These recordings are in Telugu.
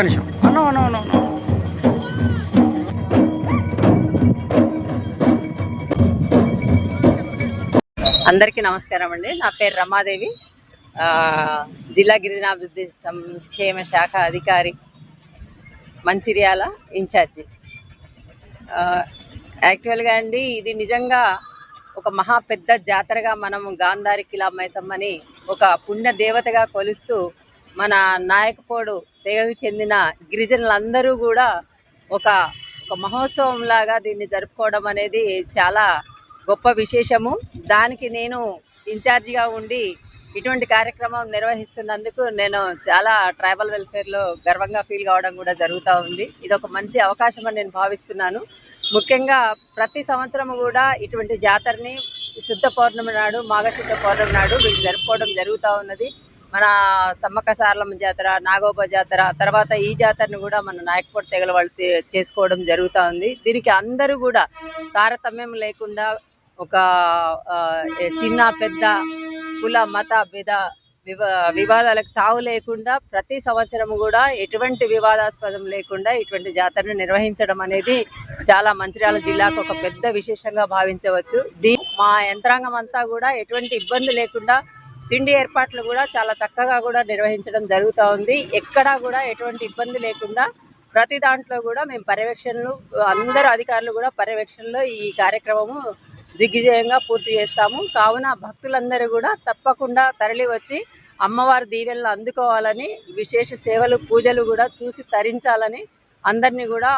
ఒక్క నిమిషం అన్నో అన్నో అన్నో అన్నో అందరికీ నమస్కారం అండి. నా పేరు రమాదేవి. ఆ, జిల్లా గిరిజనాభివృద్ధి సంక్షేమ శాఖ అధికారి మంచిర్యాల ఇన్ఛార్జి. ఆ, యాక్చువల్గా అండి ఇది నిజంగా ఒక మహా పెద్ద జాతరగా మనం గాంధారి కిలా మైసమ్మని ఒక పుణ్య దేవతగా కొలుస్తూ మన నాయకపోడు తెగకు చెందిన గిరిజనులందరూ కూడా ఒక ఒక మహోత్సవం లాగా దీన్ని జరుపుకోవడం అనేది చాలా గొప్ప విశేషము. దానికి నేను ఇన్ఛార్జిగా ఉండి ఇటువంటి కార్యక్రమం నిర్వహిస్తున్నందుకు నేను చాలా ట్రైబల్ వెల్ఫేర్లో గర్వంగా ఫీల్ కావడం కూడా జరుగుతూ ఉంది. ఇది ఒక మంచి అవకాశం అని నేను భావిస్తున్నాను. ముఖ్యంగా ప్రతి సంవత్సరం కూడా ఇటువంటి జాతరని శుద్ధ పౌర్ణమి నాడు మాఘశుద్ధ పౌర్ణమి నాడు వీళ్ళు జరుపుకోవడం జరుగుతూ ఉన్నది. మన సమ్మక్క సారలమ్మ జాతర నాగోబ జాతర తర్వాత ఈ జాతరను కూడా మన నాయకపూడి తెగల వాళ్ళు చేసుకోవడం జరుగుతూ ఉంది. దీనికి అందరూ కూడా తారతమ్యం లేకుండా ఒక చిన్న పెద్ద కుల మత భేద వివా వివాదాలకు తావు లేకుండా ప్రతి సంవత్సరం కూడా ఎటువంటి వివాదాస్పదం లేకుండా ఇటువంటి జాతరను నిర్వహించడం అనేది చాలా మంచిర్యాల జిల్లాకు ఒక పెద్ద విశేషంగా భావించవచ్చు. దీ మా యంత్రాంగం అంతా కూడా ఎటువంటి ఇబ్బంది లేకుండా తిండి ఏర్పాట్లు కూడా చాలా చక్కగా కూడా నిర్వహించడం జరుగుతూ ఉంది. ఎక్కడా కూడా ఎటువంటి ఇబ్బంది లేకుండా ప్రతి దాంట్లో కూడా మేము పర్యవేక్షణలు అందరు అధికారులు కూడా పర్యవేక్షణలో ఈ కార్యక్రమము దిగ్విజయంగా పూర్తి చేస్తాము. కావున భక్తులందరూ కూడా తప్పకుండా తరలి వచ్చి అమ్మవారి దీవెనలు అందుకోవాలని విశేష సేవలు పూజలు కూడా చూసి తరించాలని అందరినీ కూడా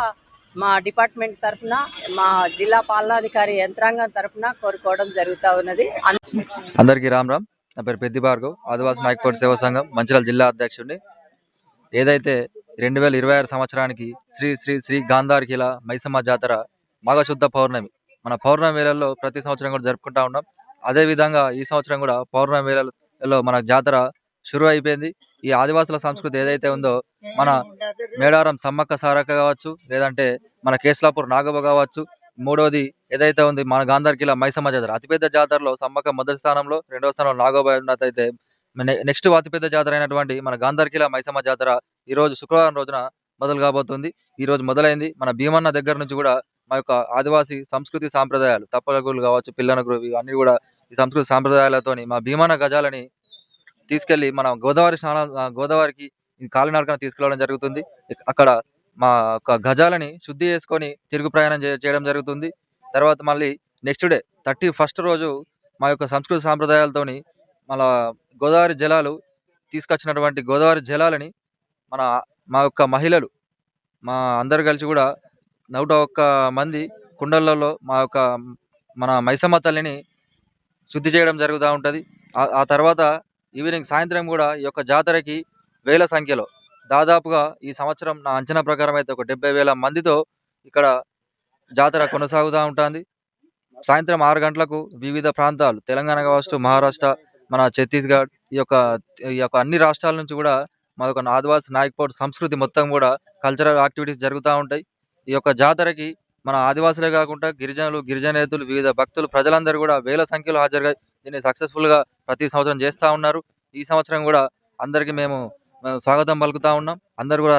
మా డిపార్ట్మెంట్ తరఫున మా జిల్లా పాలనాధికారి యంత్రాంగం తరఫున కోరుకోవడం జరుగుతూ ఉన్నది. అందరికీ రామ్ రామ్. నా పేరు పెద్ది భార్గవ్ ఆదివాసి నాయకపూడి సేవా సంఘం మంచిర్యాల జిల్లా అధ్యక్షుడిని. ఏదైతే రెండు వేల ఇరవై ఆరు సంవత్సరానికి శ్రీ శ్రీ శ్రీ గాంధారికిల మైసమ్మ జాతర మాఘశుద్ధ పౌర్ణమి మన పౌర్ణమి వేళల్లో ప్రతి సంవత్సరం కూడా జరుపుకుంటా ఉన్నాం. అదే విధంగా ఈ సంవత్సరం కూడా పౌర్ణమి వేళల్లో మన జాతర షురు అయిపోయింది. ఈ ఆదివాసుల సంస్కృతి ఏదైతే ఉందో మన మేడారం సమ్మక్క సారక్క కావచ్చు లేదంటే మన కేసులాపూర్ నాగబ కావచ్చు మూడవది ఏదైతే ఉంది మన గాంధార్కిల మైసమ్మ జాతర. అతిపెద్ద జాతరలో సమ్మక్క మొదటి స్థానంలో రెండవ స్థానంలో నాగోబ అయితే నెక్స్ట్ అతిపెద్ద జాతర అయినటువంటి మన గాంధార్కిల మైసమ్మ జాతర ఈ రోజు శుక్రవారం రోజున మొదలు కాబోతుంది. ఈ రోజు మొదలైంది. మన భీమన్న దగ్గర నుంచి కూడా మా యొక్క ఆదివాసీ సంస్కృతి సాంప్రదాయాలు తప్పలగులు కావచ్చు పిల్లనగురు ఇవన్నీ కూడా ఈ సంస్కృతి సాంప్రదాయాలతోని మా భీమన్న గజాలని తీసుకెళ్ళి మనం గోదావరి స్నానం గోదావరికి కాలినడకన తీసుకెళ్ళడం జరుగుతుంది. అక్కడ మా యొక్క గజాలని శుద్ధి చేసుకొని తిరుగు ప్రయాణం చేయడం జరుగుతుంది. తర్వాత మళ్ళీ నెక్స్ట్ డే థర్టీ ఫస్ట్ రోజు మా యొక్క సంస్కృతి సాంప్రదాయాలతోని మన గోదావరి జలాలు తీసుకొచ్చినటువంటి గోదావరి జలాలని మన మా యొక్క మహిళలు మా అందరు కలిసి కూడా నూట ఒక్క మంది కుండలలో మా యొక్క మన మైసమ్మ తల్లిని శుద్ధి చేయడం జరుగుతూ ఉంటుంది. ఆ తర్వాత ఈవినింగ్ సాయంత్రం కూడా ఈ యొక్క జాతరకి వేల సంఖ్యలో దాదాపుగా ఈ సంవత్సరం నా అంచనా ప్రకారం అయితే ఒక డెబ్బై వేల మందితో ఇక్కడ జాతర కొనసాగుతూ ఉంటుంది. సాయంత్రం ఆరు గంటలకు వివిధ ప్రాంతాలు తెలంగాణ కావచ్చు మహారాష్ట్ర మన ఛత్తీస్గఢ్ ఈ యొక్క ఈ యొక్క అన్ని రాష్ట్రాల నుంచి కూడా మా యొక్క ఆదివాసి నాయక్పూర్ సంస్కృతి మొత్తం కూడా కల్చరల్ యాక్టివిటీస్ జరుగుతూ ఉంటాయి. ఈ యొక్క జాతరకి మన ఆదివాసులే కాకుండా గిరిజనులు గిరిజనేతులు వివిధ భక్తులు ప్రజలందరూ కూడా వేల సంఖ్యలో హాజరుగా దీన్ని సక్సెస్ఫుల్గా ప్రతి సంవత్సరం చేస్తా ఉన్నారు. ఈ సంవత్సరం కూడా అందరికీ మేము స్వాగతం పలుకుతా ఉన్నాం. అందరు కూడా